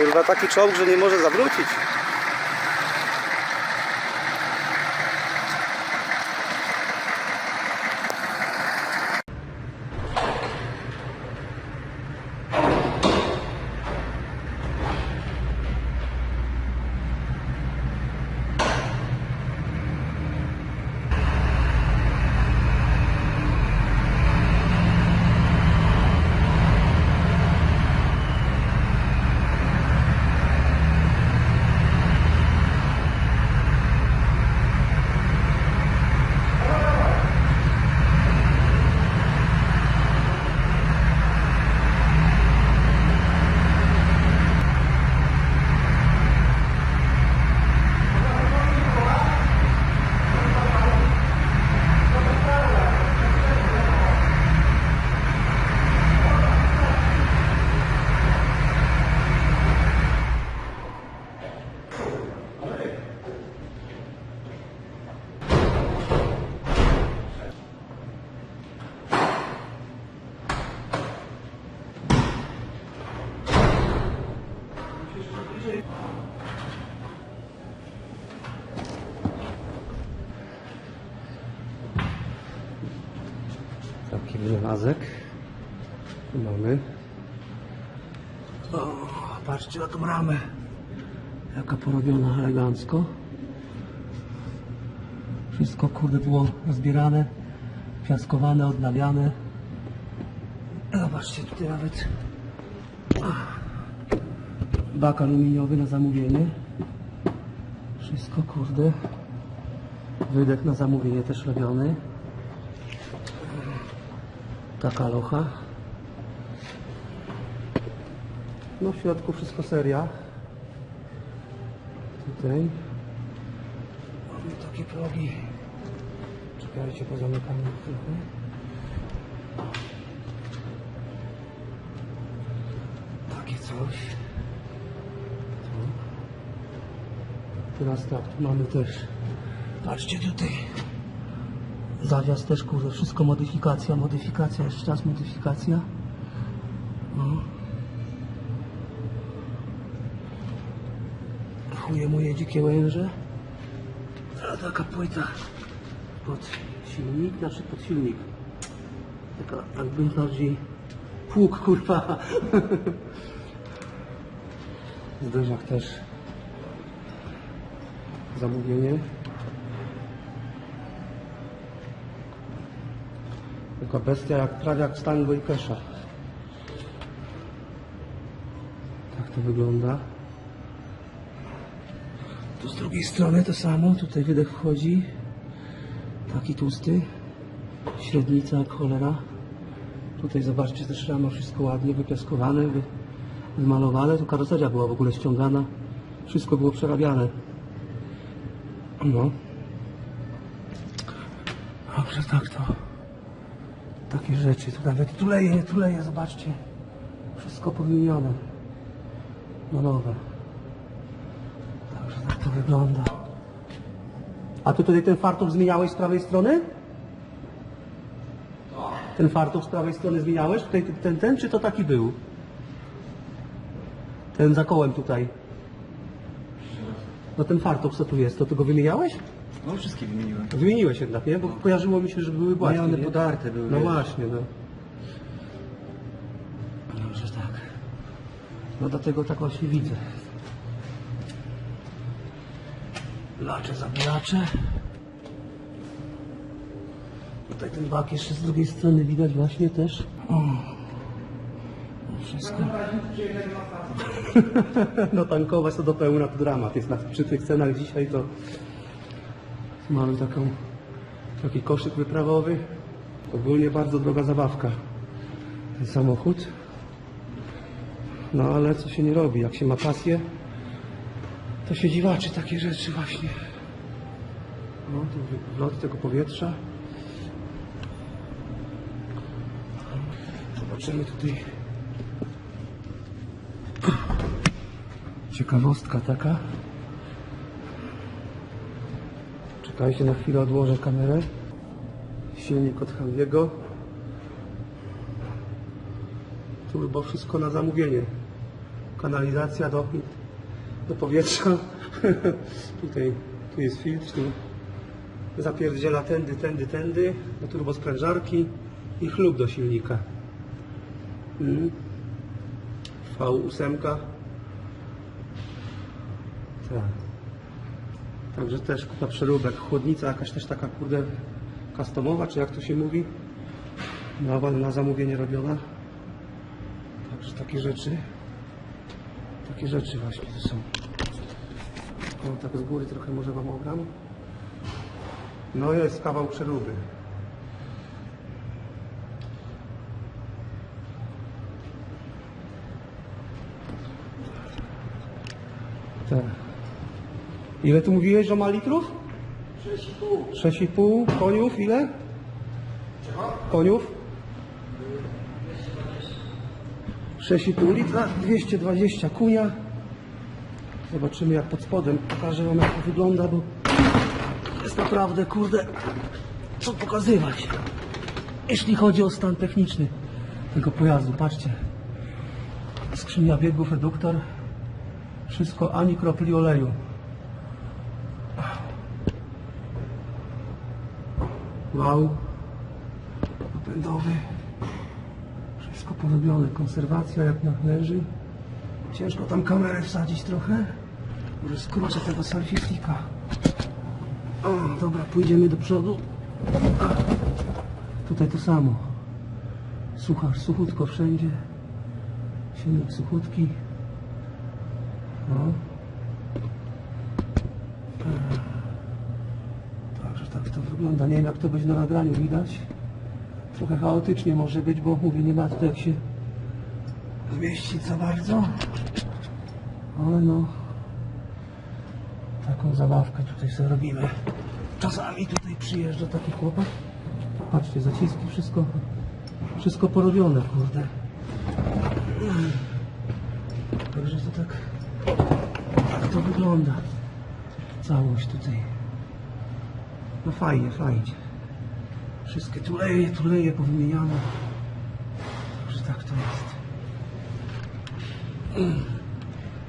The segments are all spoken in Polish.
Kurwa, taki czołg, że nie może zawrócić. Taki wynalazek. Mamy. O, patrzcie na tą ramę. Jaka porobiona elegancko. Wszystko kurde było zbierane, piaskowane, odnawiane. Zobaczcie tutaj nawet bak aluminiowy na zamówienie. Wszystko kurde. Wydech na zamówienie też robiony. Taka locha. No w środku wszystko seria. Tutaj. Mamy takie progi. Czekajcie, pozamykam ich trochę. Takie coś. Tu. Teraz tak, mamy też. Patrzcie tutaj. Zawias też kurde, wszystko modyfikacja, modyfikacja, jeszcze raz modyfikacja. No. Chuje moje dzikie łęże. A taka płyta pod silnik, znaczy pod silnik. Taka jakby bardziej pług kurwa. Zderzak też. Zamówienie. Taka bestia jak prawie jak Stango i Kesha. Tak to wygląda. Tu z drugiej strony to samo, tutaj wydech wchodzi. Taki tłusty. Średnica jak cholera. Tutaj zobaczcie też rama wszystko ładnie wypiaskowane, wy, wymalowane. Tu karoseria była w ogóle ściągana. Wszystko było przerabiane. No. Dobrze, tak to. Takie rzeczy. Tu nawet tuleje, tuleje, zobaczcie. Wszystko powymienione. No nowe. Także tak to wygląda. A ty tutaj ten fartuch zmieniałeś z prawej strony? Ten fartuch z prawej strony zmieniałeś? Tutaj ten, ten, czy to taki był? Ten za kołem tutaj. No ten fartuch co tu jest, to ty go wymieniałeś? No wszystkie wymieniłem. Wymieniłeś jednak, nie? Bo kojarzyło mi się, że były płatki, No i one nie? podarte były, No wiesz. właśnie, no. Dobrze, tak. No dlatego tak właśnie widzę. Lacze, zabilacze. Tutaj ten bak jeszcze z drugiej strony widać właśnie też. O. No Wszystko. No tankować to do pełna to dramat. Jest na, przy tych cenach dzisiaj to mamy taką, taki koszyk wyprawowy. Ogólnie bardzo droga zabawka. Ten samochód. No ale co się nie robi? Jak się ma pasję, to się dziwaczy takie rzeczy właśnie. No, tu wlot tego powietrza. Zobaczymy tutaj. Ciekawostka taka. Czekajcie, na chwilę odłożę kamerę. Silnik od Handiego. Tu chyba wszystko na zamówienie. kanalizacja do, do powietrza. Tutaj tu jest filtr, tu zapierdziela tędy, tędy, tędy do turbosprężarki i chlub do silnika. Mm. V8. Tak. Także też kupa przeróbek. Chłodnica jakaś też taka kurde customowa, czy jak to się mówi. Na, na zamówienie robiona. Także takie rzeczy. Takie rzeczy właśnie to są. O, tak z góry trochę może Wam ogram. No jest kawał przeróby. Tak. Ile tu mówiłeś, że ma litrów? 6,5. 6,5. Koniów ile? Koniów? 6,5 litra, 220 kunia. Zobaczymy jak pod spodem. Pokażę wam jak to wygląda, bo jest naprawdę, kurde, co pokazywać. Jeśli chodzi o stan techniczny tego pojazdu, patrzcie. Skrzynia biegów, reduktor. Wszystko, ani kropli oleju. Wow. Napędowy. Wszystko porobione. Konserwacja jak należy. Ciężko tam kamerę wsadzić trochę. Może skrócę tego selfie sticka. O, dobra, pójdziemy do przodu. A, tutaj to samo. Suchar, suchutko wszędzie. Silnik suchutki. Także tak to wygląda. Nie wiem jak to będzie na nagraniu widać. Trochę chaotycznie może być, bo mówię, nie ma tutaj jak się zmieścić za bardzo. Ale no, taką zabawkę tutaj sobie robimy. Czasami tutaj przyjeżdża taki chłopak. Patrzcie, zaciski, wszystko, wszystko porobione, kurde. Także to tak, tak to wygląda. Całość tutaj. No fajnie, fajnie. Wszystkie tuleje, tuleje powymieniane. Także tak to jest.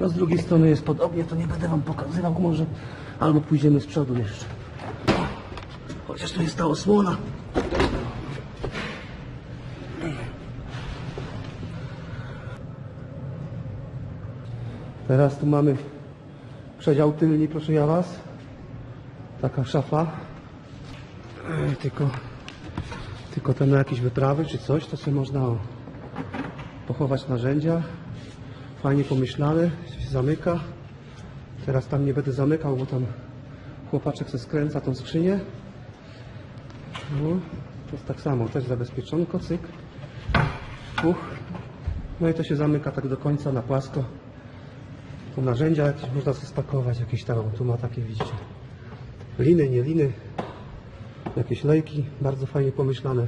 No z drugiej strony jest podobnie, to nie będę wam pokazywał może. Albo pójdziemy z przodu jeszcze. Chociaż tu jest ta osłona. Teraz tu mamy przedział tylny, proszę ja was. Taka szafa. Tylko, tylko tam na jakieś wyprawy czy coś, to sobie można pochować narzędzia. Fajnie pomyślane, się zamyka. Teraz tam nie będę zamykał, bo tam chłopaczek se skręca tą skrzynię. No, to jest tak samo, też zabezpieczonko, cyk. Puch. No i to się zamyka tak do końca na płasko. Tu narzędzia jakieś można spakować, jakieś tam, tu ma takie widzicie. Liny, nie liny, jakieś lejki, bardzo fajnie pomyślane.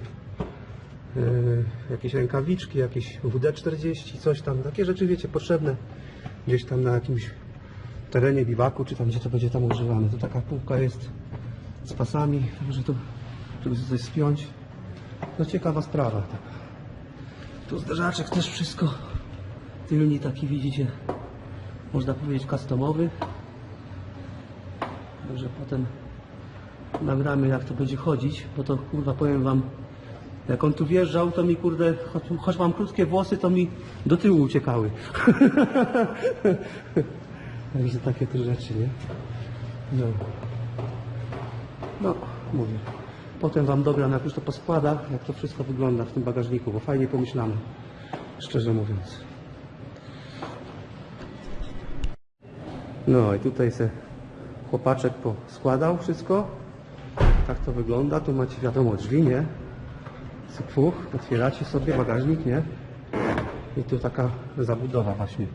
Yy, jakieś rękawiczki, jakieś WD-40, coś tam, takie rzeczy wiecie, potrzebne gdzieś tam na jakimś terenie biwaku, czy tam gdzie to będzie tam używane. Tu taka półka jest z pasami, także tu, żeby coś spiąć. No ciekawa sprawa. Tu zderzaczek też wszystko. Tylni taki widzicie, można powiedzieć customowy. Także potem nagramy jak to będzie chodzić, bo to kurwa powiem wam, jak on tu wjeżdżał, to mi kurde, choć, choć mam krótkie włosy, to mi do tyłu uciekały. Także takie te rzeczy, nie? No. No, mówię. Potem wam dogram, jak już to poskłada, jak to wszystko wygląda w tym bagażniku, bo fajnie pomyślane, szczerze mówiąc. No i tutaj se chłopaczek poskładał wszystko. Tak to wygląda. Tu macie wiadomo drzwi, nie? Cypfuch, otwieracie sobie bagażnik, nie? I tu taka zabudowa właśnie.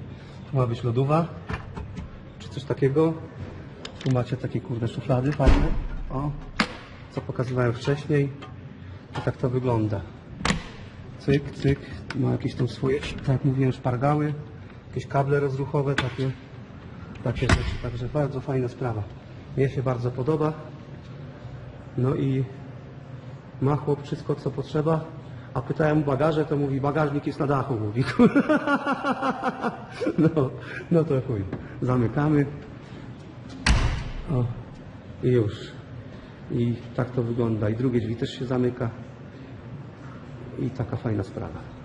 Tu ma być lodówa, czy coś takiego. Tu macie takie kurde szuflady fajne. O, co pokazywałem wcześniej. I tak to wygląda. Cyk, cyk. Ma jakieś tam swoje, tak jak mówiłem, szpargały. Jakieś kable rozruchowe takie. Takie rzeczy. Także bardzo fajna sprawa. Mnie się bardzo podoba. No i ma chłop wszystko co potrzeba, A pytałem bagaże, to mówi, bagażnik jest na dachu, mówi. No, no to chuj. Zamykamy. O, i już. I tak to wygląda. I drugie drzwi też się zamyka. I taka fajna sprawa.